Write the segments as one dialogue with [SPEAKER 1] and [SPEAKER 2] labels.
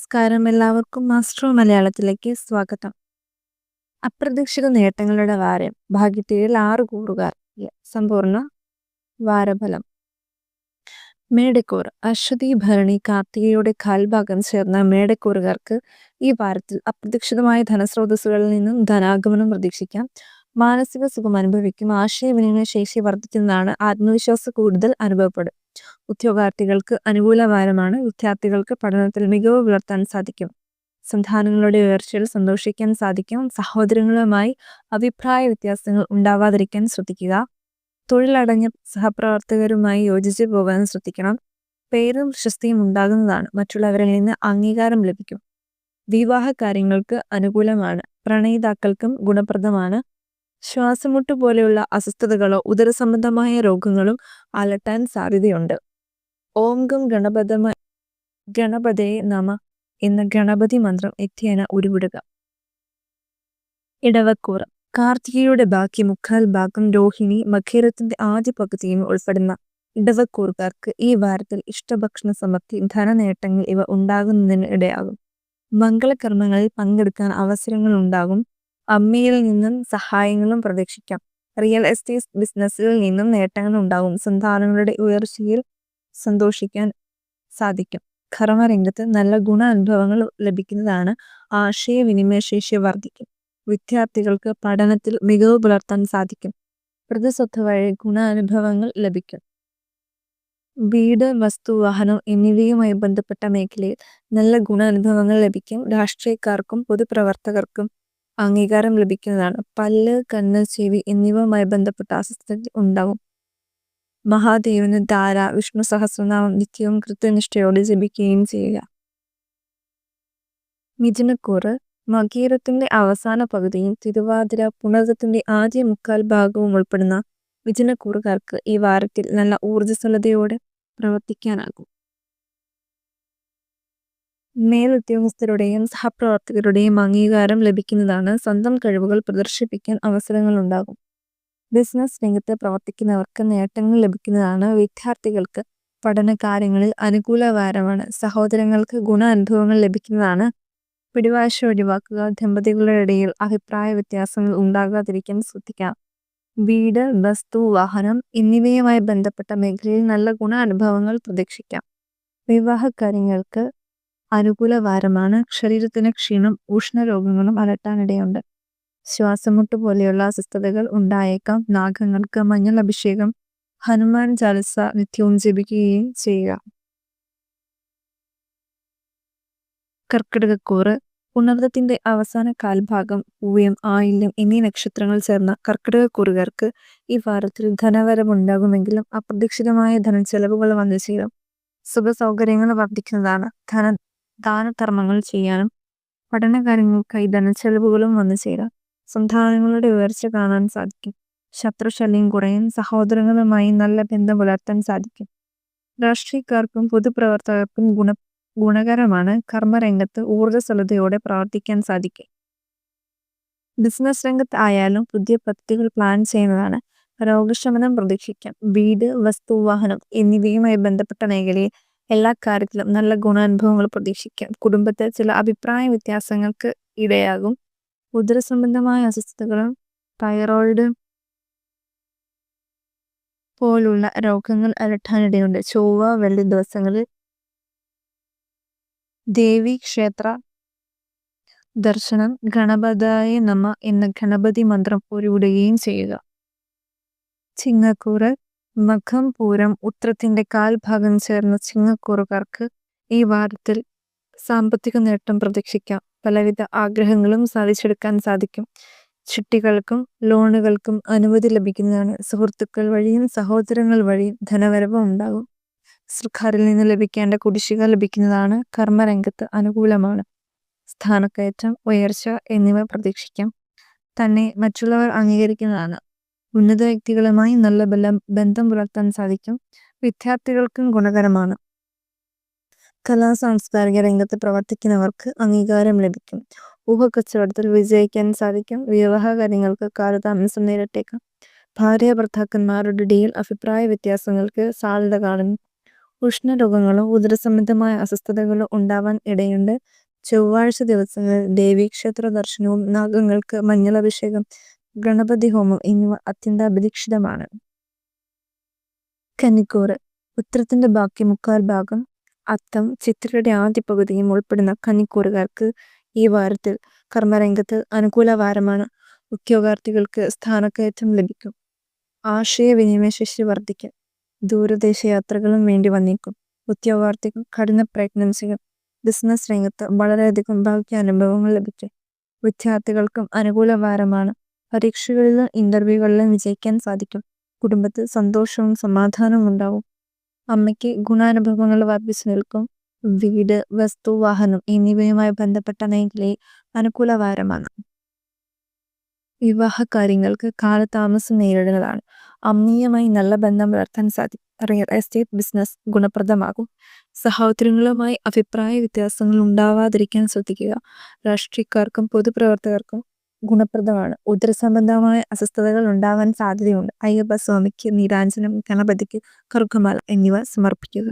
[SPEAKER 1] നമസ്കാരം. എല്ലാവർക്കും മാസ്റ്റർ മലയാളത്തിലേക്ക് സ്വാഗതം. അപ്രതീക്ഷിത നേട്ടങ്ങളുടെ വാരം. ഭാഗ്യത്തേഴിൽ ആറ് കൂറുകാർ. സമ്പൂർണ വാരഫലം. മേടക്കൂർ അശ്വതി ഭരണി കാർത്തികയുടെ കാൽഭാഗം ചേർന്ന മേടക്കൂറുകാർക്ക് ഈ വാരത്തിൽ അപ്രതീക്ഷിതമായ ധനസ്രോതസ്സുകളിൽ നിന്നും ധനാഗമനം പ്രതീക്ഷിക്കാം. മാനസിക സുഖം അനുഭവിക്കും. ആശയവിനിമയ ശേഷി വർദ്ധിക്കുന്നതാണ് ആത്മവിശ്വാസം കൂടുതൽ അനുഭവപ്പെടും. ഉദ്യോഗാർത്ഥികൾക്ക് അനുകൂല വാരമാണ് വിദ്യാർത്ഥികൾക്ക് പഠനത്തിൽ മികവ് പുലർത്താൻ സാധിക്കും. സംവിധാനങ്ങളുടെ ഉയർച്ചയിൽ സന്തോഷിക്കാൻ സാധിക്കും. സഹോദരങ്ങളുമായി അഭിപ്രായ വ്യത്യാസങ്ങൾ ഉണ്ടാവാതിരിക്കാൻ ശ്രദ്ധിക്കുക. തൊഴിലടഞ്ഞ സഹപ്രവർത്തകരുമായി യോജിച്ചു പോകാൻ ശ്രദ്ധിക്കണം. പേരും പ്രശസ്തിയും ഉണ്ടാകുന്നതാണ്. മറ്റുള്ളവരിൽ നിന്ന് അംഗീകാരം ലഭിക്കും. വിവാഹ കാര്യങ്ങൾക്ക് അനുകൂലമാണ്. പ്രണയിതാക്കൾക്കും ഗുണപ്രദമാണ്. ശ്വാസമുട്ട് പോലെയുള്ള അസ്വസ്ഥതകളോ ഉദരസംബന്ധമായ രോഗങ്ങളും അലട്ടാൻ സാധ്യതയുണ്ട്. ഓംഗം ഗണപതമ ഗണപതയെ നമ എന്ന ഗണപതി മന്ത്രം എത്തിയന ഉരുവിടുക. ഇടവക്കൂറ. കാർത്തികയുടെ ബാക്കി മുക്കാൽ ഭാഗം രോഹിണി മഖേരത്തിന്റെ ആദ്യ പകുതിയും ഉൾപ്പെടുന്ന ഇടവക്കൂറുകാർക്ക് ഈ വാരത്തിൽ ഇഷ്ടഭക്ഷണ സമൃദ്ധി ധനനേട്ടങ്ങൾ ഇവ ഉണ്ടാകുന്നതിന് ഇടയാകും. മംഗളകർമ്മങ്ങളിൽ പങ്കെടുക്കാൻ അവസരങ്ങൾ ഉണ്ടാകും. അമ്മയിൽ നിന്നും സഹായങ്ങളും പ്രതീക്ഷിക്കാം. റിയൽ എസ്റ്റേറ്റ് ബിസിനസ്സിൽ നിന്നും നേട്ടങ്ങൾ ഉണ്ടാകും. സന്താനങ്ങളുടെ ഉയർച്ചയിൽ സന്തോഷിക്കാൻ സാധിക്കും. കർമ്മരംഗത്ത് നല്ല ഗുണ അനുഭവങ്ങൾ ലഭിക്കുന്നതാണ് ആശയവിനിമയ ശേഷി വർദ്ധിക്കും. വിദ്യാർത്ഥികൾക്ക് പഠനത്തിൽ മികവ് പുലർത്താൻ സാധിക്കും. പ്രതിസ്വത്ത് വഴി ഗുണ അനുഭവങ്ങൾ ലഭിക്കും. വീട് വസ്തു വാഹനം എന്നിവയുമായി ബന്ധപ്പെട്ട മേഖലയിൽ നല്ല ഗുണ അനുഭവങ്ങൾ ലഭിക്കും. രാഷ്ട്രീയക്കാർക്കും പൊതുപ്രവർത്തകർക്കും അംഗീകാരം ലഭിക്കുന്നതാണ്. പല്ല് കണ്ണ് ചെവി എന്നിവയുമായി ബന്ധപ്പെട്ട അസ്വസ്ഥത ഉണ്ടാകും മഹാദേവന് ധാര വിഷ്ണു സഹസ്രനാമം നിത്യവും കൃത്യനിഷ്ഠയോടെ ജപിക്കുകയും ചെയ്യുക. മിഥുനക്കൂറ് മകീരത്തിന്റെ അവസാന പകുതിയും തിരുവാതിര പുണർത്തിന്റെ ആദ്യ മുക്കാൽ ഭാഗവും ഉൾപ്പെടുന്ന മിഥുനക്കൂറുകാർക്ക് ഈ വാരത്തിൽ നല്ല ഊർജസ്വലതയോടെ പ്രവർത്തിക്കാനാകും. മേലുദ്യോഗസ്ഥരുടെയും സഹപ്രവർത്തകരുടെയും അംഗീകാരം ലഭിക്കുന്നതാണ് സ്വന്തം കഴിവുകൾ പ്രദർശിപ്പിക്കാൻ അവസരങ്ങൾ ഉണ്ടാകും ബിസിനസ് രംഗത്ത് പ്രവർത്തിക്കുന്നവർക്ക് നേട്ടങ്ങൾ ലഭിക്കുന്നതാണ് വിദ്യാർത്ഥികൾക്ക് പഠന കാര്യങ്ങളിൽ അനുകൂലകരമാണ് സഹോദരങ്ങൾക്ക് ഗുണ അനുഭവങ്ങൾ ലഭിക്കുന്നതാണ് പിടിവാശ ഒഴിവാക്കുക ദമ്പതികളുടെ ഇടയിൽ അഭിപ്രായ വ്യത്യാസങ്ങൾ ഉണ്ടാകാതിരിക്കാൻ ശ്രദ്ധിക്കാം വീട് വസ്തു വാഹനം എന്നിവയുമായി ബന്ധപ്പെട്ട മേഖലയിൽ നല്ല ഗുണ അനുഭവങ്ങൾ പ്രതീക്ഷിക്കാം. വിവാഹ കാര്യങ്ങൾക്ക് അനുകൂല വാരമാണ് ശരീരത്തിന് ക്ഷീണം ഉഷ്ണരോഗങ്ങളും അലട്ടാനിടയുണ്ട്. ശ്വാസമുട്ട് പോലെയുള്ള അസ്വസ്ഥതകൾ ഉണ്ടായേക്കാം. നാഗങ്ങൾക്ക് മഞ്ഞൾ അഭിഷേകം ഹനുമാൻ ചാലിസ നിത്യവും ജപിക്കുകയും ചെയ്യുക. കർക്കിടകക്കൂറ് ഉണർത്തത്തിന്റെ അവസാന കാൽഭാഗം പൂയം ആയില്യം എന്നീ നക്ഷത്രങ്ങൾ ചേർന്ന കർക്കിടകക്കൂറുകാർക്ക് ഈ വാരത്തിൽ ധനവരമുണ്ടാകുമെങ്കിലും അപ്രതീക്ഷിതമായ ധനച്ചെലവുകൾ വന്നു ചേരും. സുഖ സൗകര്യങ്ങൾ വർദ്ധിക്കുന്നതാണ്. ധന ദാനധർമ്മങ്ങൾ ചെയ്യാനും പഠനകാര്യങ്ങൾക്കായി ധനച്ചെലവുകളും വന്നു ചേരാം. സന്താനങ്ങളുടെ ഉയർച്ച കാണാൻ സാധിക്കും. ശത്രുശല്യം കുറയും സഹോദരങ്ങളുമായി നല്ല ബന്ധം പുലർത്താൻ സാധിക്കും. രാഷ്ട്രീയക്കാർക്കും പൊതുപ്രവർത്തകർക്കും ഗുണ ഗുണകരമാണ് കർമ്മരംഗത്ത് ഊർജസ്വലതയോടെ പ്രവർത്തിക്കാൻ സാധിക്കും. ബിസിനസ് രംഗത്ത് ആയാലും പുതിയ പദ്ധതികൾ പ്ലാൻ ചെയ്യുന്നതാണ് രോഗശമനം പ്രതീക്ഷിക്കാം. വീട് വസ്തു വാഹനം എന്നിവയുമായി ബന്ധപ്പെട്ട മേഖലയിൽ എല്ലാ കാര്യത്തിലും നല്ല ഗുണാനുഭവങ്ങൾ പ്രതീക്ഷിക്കാം. കുടുംബത്തിൽ ചില അഭിപ്രായ വ്യത്യാസങ്ങൾക്ക് ഇടയാകും. ഉദരസംബന്ധമായ അസ്വസ്ഥതകളും തൈറോയിഡ് പോലുള്ള രോഗങ്ങൾ അലട്ടാനിടയുണ്ട്. ചൊവ്വ വെള്ളി ദിവസങ്ങളിൽ ദേവി ക്ഷേത്ര ദർശനം ഗണപതായ നമ എന്ന ഗണപതി മന്ത്രം ഉരുവിടുകയും ചെയ്യുക. ചിങ്ങക്കൂറ് മഖം പൂരം ഉത്രത്തിന്റെ കാൽഭാഗം ചേർന്ന ചിങ്ങക്കൂറുകാർക്ക് ഈ വാരത്തിൽ സാമ്പത്തിക നേട്ടം പ്രതീക്ഷിക്കാം. പലവിധ ആഗ്രഹങ്ങളും സാധിച്ചെടുക്കാൻ സാധിക്കും. ചിട്ടികൾക്കും ലോണുകൾക്കും അനുമതി ലഭിക്കുന്നതാണ്. സുഹൃത്തുക്കൾ വഴിയും സഹോദരങ്ങൾ വഴിയും ധനവരവ് ഉണ്ടാകും. സർക്കാരിൽ നിന്ന് ലഭിക്കേണ്ട കുടിശ്ശിക ലഭിക്കുന്നതാണ് കർമ്മരംഗത്ത് അനുകൂലമാണ്. സ്ഥാനക്കയറ്റം ഉയർച്ച എന്നിവ പ്രതീക്ഷിക്കാം. തന്നെ മറ്റുള്ളവർ അംഗീകരിക്കുന്നതാണ്. ഉന്നത വ്യക്തികളുമായി നല്ല ബലം ബന്ധം പുലർത്താൻ സാധിക്കും. വിദ്യാർത്ഥികൾക്കും ഗുണകരമാണ്. കലാ സാംസ്കാരിക രംഗത്ത് പ്രവർത്തിക്കുന്നവർക്ക് അംഗീകാരം ലഭിക്കും. ഊഹക്കച്ചവടത്തിൽ വിജയിക്കാൻ സാധിക്കും. വിവാഹ കാര്യങ്ങൾക്ക് കാലതാമസം നേരിട്ടേക്കാം. ഭാര്യ ഭർത്താക്കന്മാരുടെ ഇടയിൽ അഭിപ്രായ വ്യത്യാസങ്ങൾക്ക് സാധ്യത കാണുന്നു. ഉഷ്ണരോഗങ്ങളോ ഉദരസംബന്ധമായ അസ്വസ്ഥതകളോ ഉണ്ടാവാൻ ഇടയുണ്ട്. ചൊവ്വാഴ്ച ദിവസങ്ങളിൽ ദേവീക്ഷേത്ര ദർശനവും നാഗങ്ങൾക്ക് മഞ്ഞളഭിഷേകം ഗണപതി ഹോമം എന്നിവ അത്യന്താപേക്ഷിതമാണ്. കന്നിക്കൂറ്. ഉത്തരത്തിന്റെ ബാക്കി മുക്കാൽ ഭാഗം അത്തം ചിത്രയുടെ ആദ്യ പകുതിയും ഉൾപ്പെടുന്ന കന്നിക്കൂറുകാർക്ക് ഈ വാരത്തിൽ കർമ്മരംഗത്ത് അനുകൂല വാരമാണ് ഉദ്യോഗാർത്ഥികൾക്ക് സ്ഥാനക്കയറ്റം ലഭിക്കും. ആശയവിനിമയ ശേഷി വർദ്ധിക്കും. ദൂരദേശ യാത്രകളും വേണ്ടി വന്നേക്കും. ഉദ്യോഗാർത്ഥികൾ കഠിന പ്രഗ്നൻസികൾ ബിസിനസ് രംഗത്ത് വളരെയധികം ഭാഗ്യ അനുഭവങ്ങൾ ലഭിക്കും. വിദ്യാർത്ഥികൾക്കും അനുകൂല വാരമാണ് പരീക്ഷകളിലും ഇന്റർവ്യൂകളിലും വിജയിക്കാൻ സാധിക്കും. കുടുംബത്തിൽ സന്തോഷവും സമാധാനവും ഉണ്ടാവും. അമ്മയ്ക്ക് ഗുണാനുഭവങ്ങൾ വർദ്ധിച്ചു നിൽക്കും. വീട് വസ്തു വാഹനം എന്നിവയുമായി ബന്ധപ്പെട്ട മേഖലയിൽ അനുകൂല വാരമാണ് വിവാഹ കാര്യങ്ങൾക്ക് കാലതാമസം നേരിടുന്നതാണ്. അമ്മീയമായി നല്ല ബന്ധം വളർത്താൻ സാധിക്കും റിയൽ എസ്റ്റേറ്റ് ബിസിനസ് ഗുണപ്രദമാകും. സഹോദരങ്ങളുമായി അഭിപ്രായ വ്യത്യാസങ്ങൾ ഉണ്ടാവാതിരിക്കാൻ ശ്രദ്ധിക്കുക. രാഷ്ട്രീയക്കാർക്കും പൊതുപ്രവർത്തകർക്കും ഗുണപ്രദമാണ്. ഉദരസംബന്ധമായ അസ്വസ്ഥതകൾ ഉണ്ടാവാൻ സാധ്യതയുണ്ട്. അയ്യപ്പ സ്വാമിക്ക് നീരാഞ്ജനം ഗണപതിക്ക് കറുക്കമാല എന്നിവ സമർപ്പിക്കുക.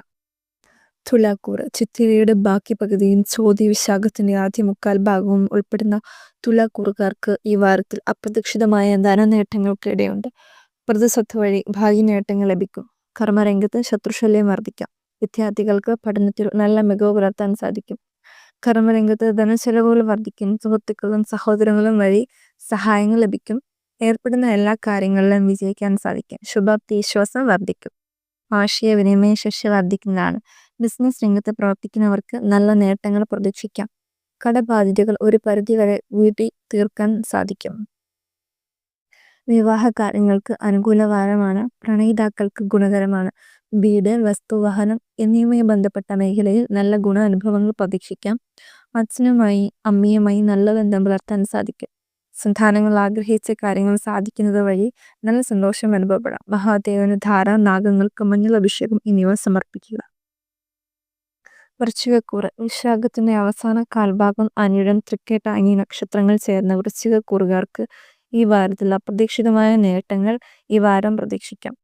[SPEAKER 1] തുലാക്കൂറ്. ചിത്തിരയുടെ ബാക്കി പകുതിയും ചോദ്യ വിശാഖത്തിന്റെ ആദ്യ മുക്കാൽ ഭാഗവും ഉൾപ്പെടുന്ന തുലാക്കൂറുകാർക്ക് ഈ വാരത്തിൽ അപ്രതീക്ഷിതമായ ധനനേട്ടങ്ങൾക്ക് ഇടയുണ്ട് പ്രതിസ്വത്ത് വഴി ഭാഗ്യ നേട്ടങ്ങൾ ലഭിക്കും. കർമ്മരംഗത്ത് ശത്രുശല്യം വർദ്ധിക്കാം. വിദ്യാർത്ഥികൾക്ക് പഠനത്തിൽ നല്ല മികവ് പുലർത്താൻ സാധിക്കും. കർമ്മരംഗത്ത് ധനച്ചെലവുകൾ വർദ്ധിക്കും സുഹൃത്തുക്കളും സഹോദരങ്ങളും വഴി സഹായങ്ങൾ ലഭിക്കും ഏർപ്പെടുന്ന എല്ലാ കാര്യങ്ങളിലും വിജയിക്കാൻ സാധിക്കും ശുഭാപ്തി വിശ്വാസം വർദ്ധിക്കും. ആശയവിനിമയ ശേഷി വർദ്ധിക്കുന്നതാണ്. ബിസിനസ് രംഗത്ത് പ്രവർത്തിക്കുന്നവർക്ക് നല്ല നേട്ടങ്ങൾ പ്രതീക്ഷിക്കാം. കടബാധ്യതകൾ ഒരു പരിധിവരെ വീട്ടി തീർക്കാൻ സാധിക്കും. വിവാഹ കാര്യങ്ങൾക്ക് അനുകൂല വാരമാണ് പ്രണയിതാക്കൾക്ക് ഗുണകരമാണ്. വീട് വസ്തുവാഹനം എന്നിവയുമായി ബന്ധപ്പെട്ട മേഖലയിൽ നല്ല ഗുണ അനുഭവങ്ങൾ പ്രതീക്ഷിക്കാം. അച്ഛനുമായി അമ്മയുമായി നല്ല ബന്ധം പുലർത്താൻ സാധിക്കും. സന്താനങ്ങൾ ആഗ്രഹിച്ച കാര്യങ്ങൾ സാധിക്കുന്നത് വഴി നല്ല സന്തോഷം അനുഭവപ്പെടാം. മഹാദേവന് ധാര നാഗങ്ങൾക്ക് മഞ്ഞൾ അഭിഷേകം എന്നിവ സമർപ്പിക്കുക. വൃശ്ചികക്കൂറ്. വിശാഖത്തിന്റെ അവസാന കാൽഭാഗം അനിഴം തൃക്കേട്ട എന്നീ നക്ഷത്രങ്ങൾ ചേർന്ന വൃശ്ചികക്കൂറുകാർക്ക് ഈ വാരത്തിൽ അപ്രതീക്ഷിതമായ നേട്ടങ്ങൾ ഈ വാരം പ്രതീക്ഷിക്കാം.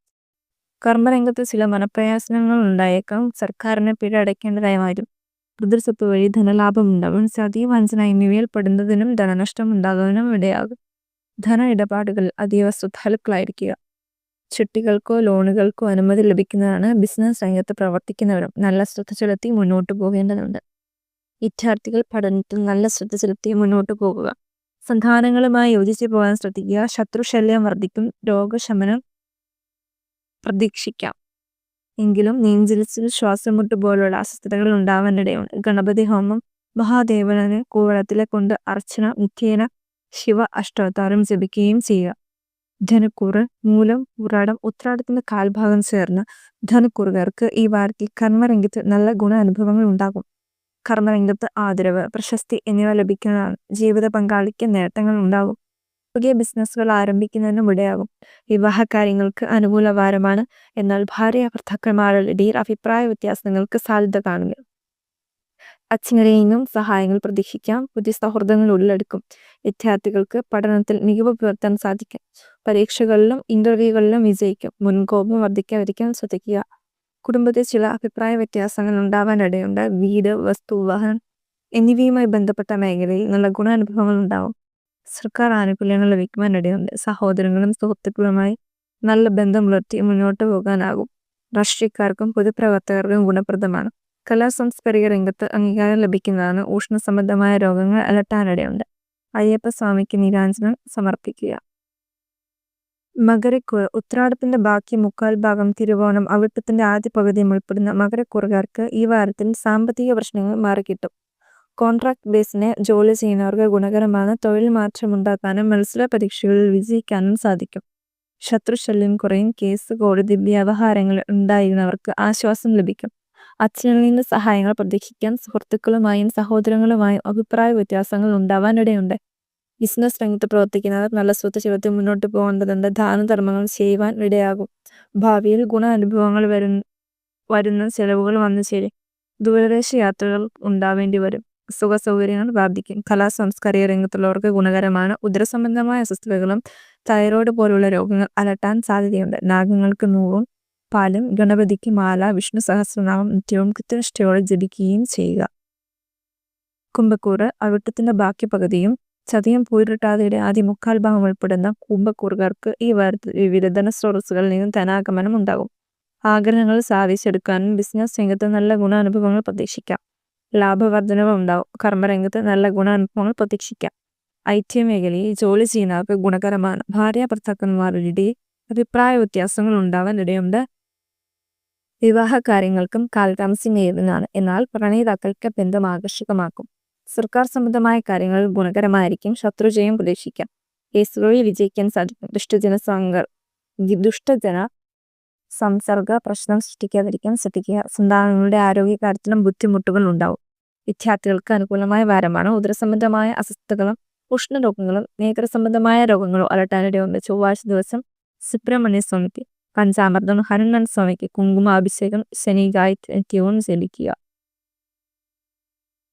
[SPEAKER 1] കർമ്മരംഗത്ത് ചില മനപ്രയാസനങ്ങൾ ഉണ്ടായേക്കാം. സർക്കാരിന് പിഴ അടയ്ക്കേണ്ടതായി വരും പിതൃസ്വത്ത് വഴി ധനലാഭം ഉണ്ടാകും സതി വഞ്ചന എന്നിവയിൽ പെടുന്നതിനും ധനനഷ്ടം ഉണ്ടാകുന്നതിനും ഇടയാകും. ധന ഇടപാടുകൾ അതീവ ശ്രദ്ധാലുക്കളായിരിക്കുക. ചിട്ടികൾക്കോ ലോണുകൾക്കോ അനുമതി ലഭിക്കുന്നതാണ് ബിസിനസ് രംഗത്ത് പ്രവർത്തിക്കുന്നവരും നല്ല ശ്രദ്ധ ചെലുത്തി മുന്നോട്ട് പോകേണ്ടതുണ്ട്. വിദ്യാർത്ഥികൾ പഠനത്തിൽ നല്ല ശ്രദ്ധ ചെലുത്തി മുന്നോട്ട് പോകുക. സന്താനങ്ങളുമായി യോജിച്ചു പോകാൻ ശ്രദ്ധിക്കുക. ശത്രുശല്യം വർദ്ധിക്കും. രോഗശമനം പ്രതീക്ഷിക്കാം. എങ്കിലും നെഞ്ചിലിച്ചിൽ ശ്വാസമുട്ട് പോലുള്ള അസ്വസ്ഥതകൾ ഉണ്ടാവാനിടയുണ്ട്. ഗണപതി ഹോമം മഹാദേവനെ കൂവളത്തിലെ കൊണ്ട് അർച്ചന മുഖേന ശിവ അഷ്ടോത്താരം ജപിക്കുകയും ചെയ്യുക. ധനുക്കൂറ് മൂലം ഉറാടം ഉത്രാടത്തിന്റെ കാൽഭാഗം ചേർന്ന് ധനുക്കൂറുകാർക്ക് ഈ വാരത്തിൽ കർമ്മരംഗത്ത് നല്ല ഗുണ അനുഭവങ്ങൾ ഉണ്ടാകും. കർമ്മരംഗത്ത് ആദരവ് പ്രശസ്തി എന്നിവ ലഭിക്കുന്നതാണ്. ജീവിത പങ്കാളിക്ക് നേട്ടങ്ങൾ ഉണ്ടാകും. പുതിയ ബിസിനസ്സുകൾ ആരംഭിക്കുന്നതിനും ഇടയാകും. വിവാഹ കാര്യങ്ങൾക്ക് അനുകൂല വാരമാണ് എന്നാൽ ഭാര്യ ഭർത്താക്കന്മാരുടെ അഭിപ്രായ വ്യത്യാസങ്ങൾക്ക് സാധ്യത കാണുക അച്ഛനിൽ നിന്നും സഹായങ്ങൾ പ്രതീക്ഷിക്കാം. പുതിയ സൗഹൃദങ്ങൾ ഉള്ളെടുക്കും. വിദ്യാർത്ഥികൾക്ക് പഠനത്തിൽ മികവ് പുലർത്താൻ സാധിക്കും. പരീക്ഷകളിലും ഇന്റർവ്യൂകളിലും വിജയിക്കും. മുൻകോപം വർദ്ധിക്കാതിരിക്കാൻ ശ്രദ്ധിക്കുക. കുടുംബത്തിൽ ചില അഭിപ്രായ വ്യത്യാസങ്ങൾ ഉണ്ടാവാനിടയുണ്ട് വീട് വസ്തു വാഹനം എന്നിവയുമായി ബന്ധപ്പെട്ട മേഖലയിൽ നല്ല ഗുണാനുഭവങ്ങൾ ഉണ്ടാവും. സർക്കാർ ആനുകൂല്യങ്ങൾ ലഭിക്കുവാനിടയുണ്ട് സഹോദരങ്ങളും സുഹൃത്തുക്കളുമായി നല്ല ബന്ധം പുലർത്തി മുന്നോട്ട് പോകാനാകും. രാഷ്ട്രീയക്കാർക്കും പൊതുപ്രവർത്തകർക്കും ഗുണപ്രദമാണ്. കലാ സാംസ്കാരിക രംഗത്ത് അംഗീകാരം ലഭിക്കുന്നതാണ് ഊഷ്ണസംബന്ധമായ രോഗങ്ങൾ അലട്ടാനിടയുണ്ട്. അയ്യപ്പ സ്വാമിക്ക് നീരാഞ്ജനം സമർപ്പിക്കുക. മകരക്കുറ ഉത്രാടത്തിന്റെ ബാക്കി മുക്കാൽ ഭാഗം തിരുവോണം അവിട്ടത്തിന്റെ ആദ്യ പകുതിയും ഉൾപ്പെടുന്ന മകരക്കുറകാർക്ക് ഈ വാരത്തിൽ സാമ്പത്തിക പ്രശ്നങ്ങൾ മാറിക്കിട്ടും. കോൺട്രാക്ട് ബേസിനെ ജോലി ചെയ്യുന്നവർക്ക് ഗുണകരമാണ്. തൊഴിൽ മാറ്റമുണ്ടാക്കാനും മത്സര പരീക്ഷകളിൽ വിജയിക്കാനും സാധിക്കും. ശത്രുശല്യം കുറയും. കേസ് കോടതി വ്യവഹാരങ്ങൾ ഉണ്ടായിരുന്നവർക്ക് ആശ്വാസം ലഭിക്കും. അച്ഛനിൽ നിന്ന് സഹായങ്ങൾ പ്രതീക്ഷിക്കാൻ സുഹൃത്തുക്കളുമായും സഹോദരങ്ങളുമായും അഭിപ്രായ വ്യത്യാസങ്ങൾ ഉണ്ടാവാനിടയുണ്ട്. ബിസിനസ് രംഗത്ത് പ്രവർത്തിക്കുന്നവർ നല്ല സ്വത്ത് മുന്നോട്ട് പോകേണ്ടതുണ്ട്. ദാനധർമ്മങ്ങൾ ചെയ്യുവാൻ ഇടയാകും. ഭാവിയിൽ ഗുണ അനുഭവങ്ങൾ വരുന്ന വരുന്ന ചെലവുകൾ വന്നു ചേരും ദൂരദേശ യാത്രകൾ ഉണ്ടാവേണ്ടി വരും സുഖ സൗകര്യങ്ങൾ വർദ്ധിക്കും കലാ സാംസ്കാരിക രംഗത്തുള്ളവർക്ക് ഗുണകരമാണ്. ഉദരസംബന്ധമായ അസ്വസ്ഥതകളും തൈറോയ്ഡ് പോലുള്ള രോഗങ്ങൾ അലട്ടാൻ സാധ്യതയുണ്ട്. നാഗങ്ങൾക്ക് നൂറും പാലും ഗണപതിക്ക് മാല വിഷ്ണു സഹസ്രനാമം നിത്യവും കൃത്യനിഷ്ഠയോടെ ജപിക്കുകയും ചെയ്യുക. കുംഭക്കൂറ് അവിട്ടത്തിന്റെ ബാക്കി പകുതിയും ചതയം പൂരിട്ടാതിയുടെ ആദ്യ മുക്കാൽ ഭാഗം ഉൾപ്പെടുന്ന കുംഭക്കൂറുകാർക്ക് ഈ വാരത്തിൽ വിവിധ ധനസ്രോതസ്സുകളിൽ നിന്നും ധനാഗമനം ഉണ്ടാകും. ആഗ്രഹങ്ങൾ സാധിച്ചെടുക്കാനും ബിസിനസ് രംഗത്ത് നല്ല ഗുണാനുഭവങ്ങൾ പ്രതീക്ഷിക്കാം. ലാഭവർദ്ധനവ് ഉണ്ടാവും. കർമ്മരംഗത്ത് നല്ല ഗുണാനുഭവങ്ങൾ പ്രതീക്ഷിക്കാം. ഐ ടി മേഖലയിൽ ജോലി ചെയ്യുന്നവർക്ക് ഗുണകരമാണ്. ഭാര്യ ഭർത്താക്കന്മാരുടെ അഭിപ്രായ വ്യത്യാസങ്ങൾ ഉണ്ടാവാൻ ഇടയുണ്ട്. വിവാഹ കാര്യങ്ങൾക്കും കാലതാമസം നേരിടുന്നതാണ്. എന്നാൽ പ്രണയിതാക്കൾക്ക് ബന്ധം ആകർഷകമാക്കും. സർക്കാർ സംബന്ധമായ കാര്യങ്ങൾ ഗുണകരമായിരിക്കും. ശത്രുജയം പ്രതീക്ഷിക്കാം. കേസുകളിൽ വിജയിക്കാൻ സാധിക്കും. ദുഷ്ടജന സംഘ ദുഷ്ടജന സംസർഗ പ്രശ്നം സൃഷ്ടിക്കാതിരിക്കാൻ ശ്രദ്ധിക്കുക. സന്താനങ്ങളുടെ ആരോഗ്യകാര്യത്തിലും ബുദ്ധിമുട്ടുകൾ ഉണ്ടാവും. വിദ്യാർത്ഥികൾക്ക് അനുകൂലമായ വാരമാണ് ഉദരസംബന്ധമായ അസ്വസ്ഥതകളും ഉഷ്ണരോഗങ്ങളും നേത്രസംബന്ധമായ രോഗങ്ങളും അലട്ടാനിടയുണ്ട് ചൊവ്വാഴ്ച ദിവസം സുബ്രഹ്മണ്യ സ്വാമിക്ക് പഞ്ചാമൃതം ഹനുമാൻ സ്വാമിക്ക് കുങ്കുമാഭിഷേകം ശനി ഗായത്ര്യവും ജപിക്കുക.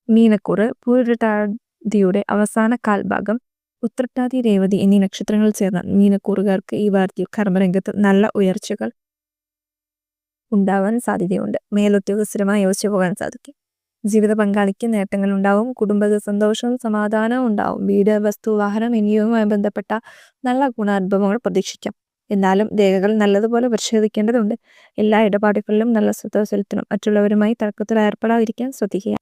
[SPEAKER 1] മീനക്കൂറ് പൂരട്ടാതിയുടെ അവസാന കാൽഭാഗം ഉത്രട്ടാതി രേവതി എന്നീ നക്ഷത്രങ്ങൾ ചേർന്ന മീനക്കൂറുകാർക്ക് ഈ വാർത്തയിൽ കർമ്മരംഗത്ത് നല്ല ഉയർച്ചകൾ ഉണ്ടാവാൻ സാധ്യതയുണ്ട്. മേലുദ്യോഗസ്ഥരുമായി യോജിച്ചു പോകാൻ സാധിക്കും. ജീവിത പങ്കാളിക്ക് നേട്ടങ്ങൾ ഉണ്ടാവും കുടുംബ സന്തോഷവും സമാധാനവും ഉണ്ടാവും. വീട് വസ്തു വാഹനം എന്നിവയുമായി ബന്ധപ്പെട്ട നല്ല ഗുണാനുഭവങ്ങൾ പ്രതീക്ഷിക്കാം. എന്നാലും രേഖകൾ നല്ലതുപോലെ പരിശോധിക്കേണ്ടതുണ്ട്. എല്ലാ ഇടപാടുകളിലും നല്ല ശ്രദ്ധ ചെലുത്തണം. മറ്റുള്ളവരുമായി തർക്കത്തിൽ ഏർപ്പെടാതിരിക്കാൻ ശ്രദ്ധിക്കുക.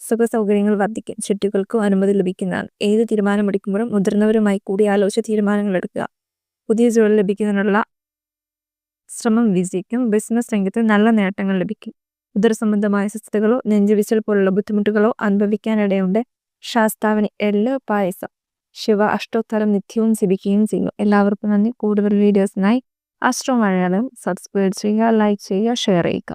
[SPEAKER 1] സുഖ സൗകര്യങ്ങൾ വർദ്ധിക്കും. ചുറ്റുകൾക്കും അനുമതി ലഭിക്കുന്നതാണ്. ഏത് തീരുമാനമെടുക്കുമ്പോഴും മുതിർന്നവരുമായി കൂടി ആലോചിച്ച തീരുമാനങ്ങൾ എടുക്കുക. പുതിയ ജോലി ലഭിക്കുന്നതിനുള്ള ശ്രമം വിജയിക്കും. ബിസിനസ് രംഗത്ത് നല്ല നേട്ടങ്ങൾ ലഭിക്കും. ഉദരസംബന്ധമായ സ്വസ്ഥതകളോ നെഞ്ചുവിച്ചൽ പോലുള്ള ബുദ്ധിമുട്ടുകളോ അനുഭവിക്കാനിടയുണ്ട്. ശാസ്താവിന് എള്ള് പായസം ശിവ അഷ്ടോത്തരം നിത്യവും ജപിക്കുകയും ചെയ്യുന്നു. എല്ലാവർക്കും നന്ദി. കൂടുതൽ വീഡിയോസിനായി അസ്ട്രോ മലയാളം സബ്സ്ക്രൈബ് ചെയ്യുക ലൈക്ക് ചെയ്യുക ഷെയർ ചെയ്യുക.